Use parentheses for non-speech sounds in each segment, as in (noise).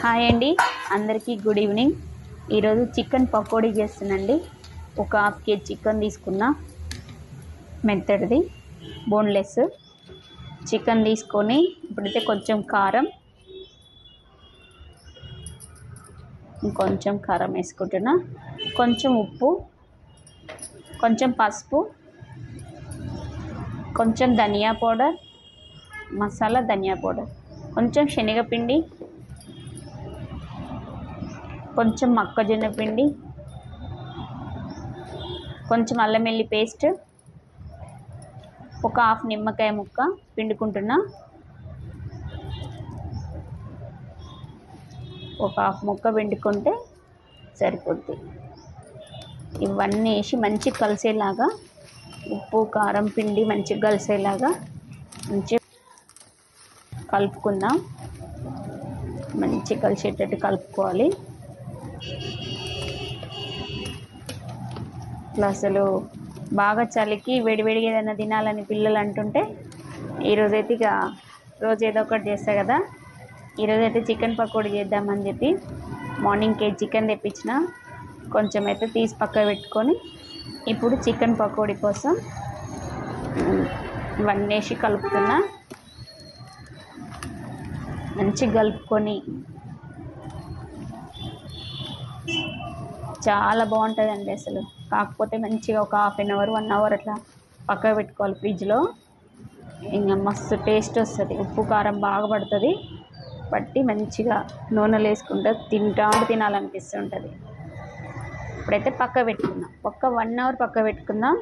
Hi అండి. అందరికీ good evening. ఈరోజు చికెన్ పకోడీ చేస్తున్నాండి. ఒక హాఫ్ కేజీ చికెన్ తీసుకున్నా. మెత్తడిది బోన్లెస్. చికెన్ తీసుకొని ఇప్పుడైతే కొంచెం కారం. ఇంకొంచెం కారం వేసుకుంటున్నా. కొంచెం ఉప్పు. కొంచెం పసుపు. కొంచెం ధనియా పౌడర్. మసాలా ధనియా పౌడర్. కొంచెం శనగపిండి. కొంచెం మొక్కజొన్న పిండి కొంచెం అల్లం వెల్లి పేస్ట్ ఒక హాఫ్ నిమ్మకాయ ముక్క పిండుకుంటున్నా. ఒక హాఫ్ ముక్క పిండుకుంటే సరిపోద్ది. ఇవన్నీ వేసి మంచిగా కలిసేలాగా ఉప్పు కారం పిండి మంచిగా కలిసేలాగా మంచిగా కలుపుకుందాం. మంచిగా కలిసేటట్టు కలుపుకోవాలి. ఇట్లా అసలు బాగా చలికి వేడివేడిగా ఏదైనా తినాలని పిల్లలు అంటుంటే ఈరోజైతే ఇక రోజు ఏదో ఒకటి చేస్తా కదా. ఈరోజైతే చికెన్ పకోడీ చేద్దామని చెప్పి మార్నింగ్ కేజీ చికెన్ తెప్పించిన. కొంచెం అయితే తీసి పక్క పెట్టుకొని ఇప్పుడు చికెన్ పకోడీ కోసం ఉమ్, ఇవన్నీ వేసి కలుపుతున్నా. మంచిగా కలుపుకొని చాలా బాగుంటుందండి అసలు. కాకపోతే మంచిగా ఒక half an hour one hour అట్లా పక్కకు పెట్టుకోవాలి ఫ్రిడ్జ్లో. ఇంకా మస్తు టేస్ట్ వస్తుంది. ఉప్పు కారం బాగా పడుతుంది. పట్టి మంచిగా నూనెలు వేసుకుంటే తింటా ఉంటే తినాలనిపిస్తుంటుంది. ఇప్పుడైతే పక్క పెట్టుకుందాం. ఒక్క వన్ అవర్ పక్క పెట్టుకుందాం.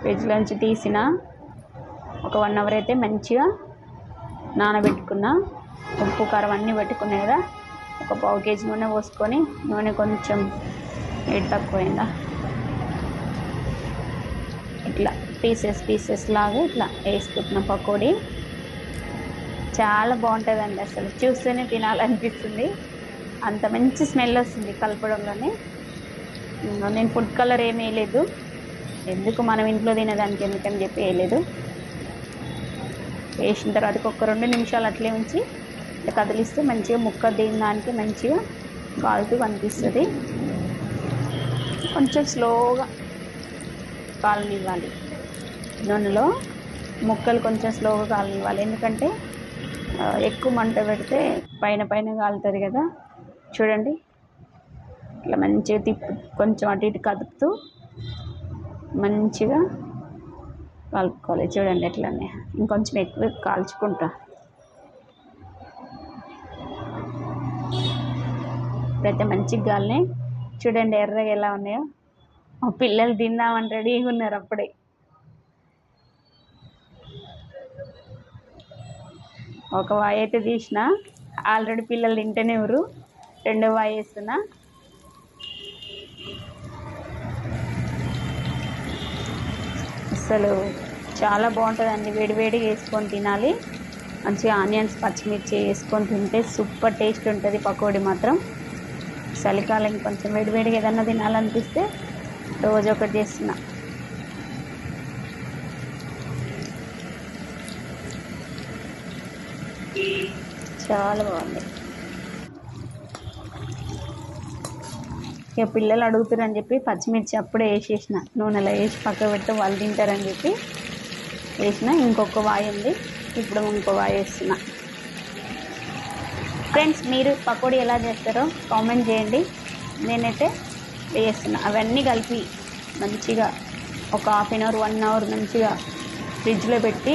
ఫ్రిడ్జ్లోంచి తీసిన ఒక వన్ అవర్ అయితే మంచిగా నానబెట్టుకున్నా. ఉప్పు కారం అన్నీ పెట్టుకున్నాయి కదా. ఒక పావు కేజీ నూనె పోసుకొని నూనె కొంచెం వేడి తక్కువైందా ఇట్లా పీసెస్ పీసెస్ లాగా ఇట్లా వేసుకుంటున్న పకోడీ. చాలా బాగుంటుందండి అసలు. చూస్తేనే తినాలనిపిస్తుంది. అంత మంచి స్మెల్ వస్తుంది కలపడంలోనే. నేను ఫుడ్ కలర్ ఏమి వేయలేదు. ఎందుకు మనం ఇంట్లో తినేదానికి ఎందుకని చెప్పి వేయలేదు. వేసిన తర్వాత ఒక రెండు నిమిషాలు అట్లే ఉంచి కదిలిస్తే మంచిగా ముక్క దీనికి మంచిగా కాలుతూ కనిపిస్తుంది. కొంచెం స్లోగా కాలనివ్వాలి. నూనెలో ముక్కలు కొంచెం స్లోగా కాలనివ్వాలి. ఎందుకంటే ఎక్కువ మంట పెడితే పైన పైన కాలుతుంది కదా. చూడండి. ఇట్లా మంచిగా తిప్పు కొంచెం అటు ఇటు కదుపుతూ మంచిగా కలుపుకోవాలి. చూడండి ఎట్లానే. ఇంకొంచెం ఎక్కువ కాల్చుకుంటా. ప్రతి మంచి గాలిని చూడండి ఎర్రగా ఎలా ఉన్నాయో. మా పిల్లలు తిందామని రెడీగా ఉన్నారు అప్పుడే. ఒక వాయి అయితే తీసిన. ఆల్రెడీ పిల్లలు తింటేనే ఎవరు రెండో వాయి వేస్తున్నా. అసలు చాలా బాగుంటుందండి. వేడివేడిగా వేసుకొని తినాలి. మంచిగా ఆనియన్స్ పచ్చిమిర్చి వేసుకొని తింటే సూపర్ టేస్ట్ ఉంటుంది పకోడీ మాత్రం. చలికాలం కొంచెం వేడివేడిగా ఏదన్నా తినాలనిపిస్తే రోజు ఒకటి చేస్తున్నా. చాలా బాగుంది. ఇక పిల్లలు అడుగుతారని చెప్పి పచ్చిమిర్చి అప్పుడే వేసేసిన. నూనెలో వేసి పక్క పెడితే వాళ్ళు తింటారని చెప్పి వేసిన. ఇంకొక వాయి ఉంది. ఇప్పుడు ఇంకో వాయి వేస్తున్నా. ఫ్రెండ్స్ మీరు పకోడీ ఎలా చేస్తారో కామెంట్ చేయండి. నేనైతే వేస్తున్నా అవన్నీ కలిపి మంచిగా ఒక half an hour one hour మంచిగా ఫ్రిడ్జ్లో పెట్టి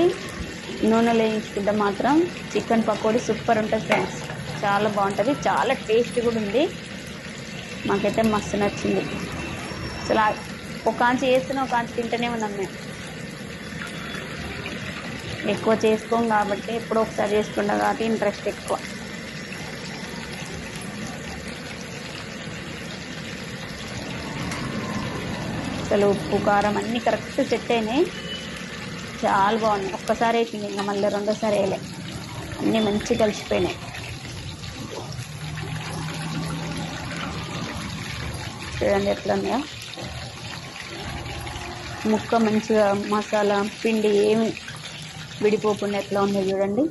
నూనెలో వేయించుకుంటే మాత్రం చికెన్ పకోడీ సూపర్ ఉంటుంది ఫ్రెండ్స్ చాలా బాగుంటుంది. చాలా టేస్ట్ కూడా ఉంది. మాకైతే మస్తు నచ్చింది. అసలు ఒక కాంచి వేస్తున్నా ఒక కాంచి తింటూనే ఉన్నాం మేము. ఎక్కువ చేసుకోం కాబట్టి ఎప్పుడో ఒకసారి చేసుకుంటాం కాబట్టి ఇంట్రెస్ట్ ఎక్కువ. అసలు ఉప్పు కారం అన్నీ కరెక్ట్ సెట్ అయినాయి. చాలా బాగున్నాయి. ఒక్కసారి వేసింది ఇంకా మళ్ళీ రెండోసారి వేయలే. అన్నీ మంచి కలిసిపోయినాయి. చూడండి ఎట్లా ఉన్నాయో. ముక్క మంచిగా మసాలా పిండి ఏమి విడిపోకుండా ఎట్లా ఉందో చూడండి.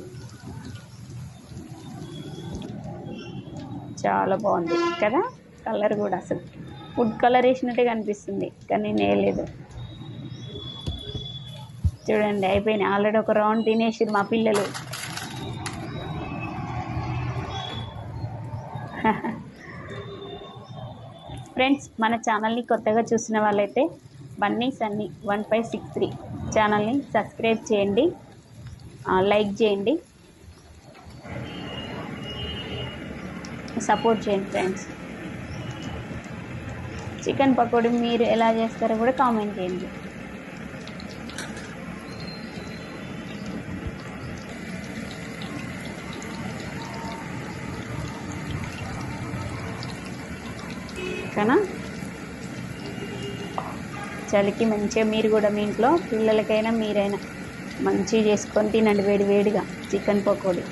చాలా బాగుంది కదా? కలర్ కూడా అసలు. ఫుడ్ కలర్ వేసినట్టే కనిపిస్తుంది కానీ నేను వేయలేదు చూడండి అయిపోయినాయి ఆల్రెడీ ఒక రౌండ్ తినేసిరు మా పిల్లలు. (laughs) ఫ్రెండ్స్ మన ఛానల్ని కొత్తగా చూసిన వాళ్ళైతే Bunny's Sunny one five six three ఛానల్ని సబ్స్క్రైబ్ చేయండి లైక్ చేయండి. సపోర్ట్ చేయండి ఫ్రెండ్స్. చికెన్ పకోడీ మీరు ఎలా చేస్తారో కూడా కామెంట్ చేయండి. ఓకేనా? చలికి మంచిగా మీరు కూడా మీ ఇంట్లో పిల్లలకైనా మీరైనా మంచిగా చేసుకొని తినండి వేడి వేడిగా చికెన్ పకోడీ.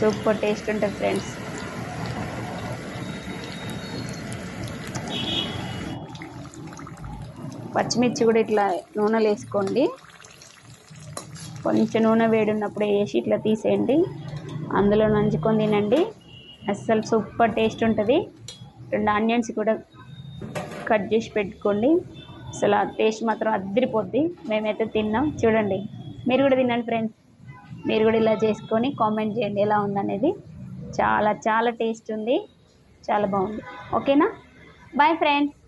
సూపర్ టేస్ట్ ఉంటుంది ఫ్రెండ్స్. పచ్చిమిర్చి కూడా ఇట్లా నూనెలో వేసుకోండి. కొంచెం నూనె వేడి ఉన్నప్పుడు వేసి ఇట్లా తీసేయండి. అందులో నంచుకొని తినండి. అస్సలు సూపర్ టేస్ట్ ఉంటుంది. రెండు ఆనియన్స్ కూడా కట్ చేసి పెట్టుకోండి. అసలు ఆ టేస్ట్ మాత్రం అద్దరిపోద్ది మేమైతే తిన్నాం. చూడండి. మీరు కూడా తినండి ఫ్రెండ్స్. మీరు కూడా ఇలా చేసుకొని కామెంట్ చేయండి ఎలా ఉందనేది. చాలా చాలా టేస్ట్ ఉంది. చాలా బాగుంది. ఓకేనా? Bye friends.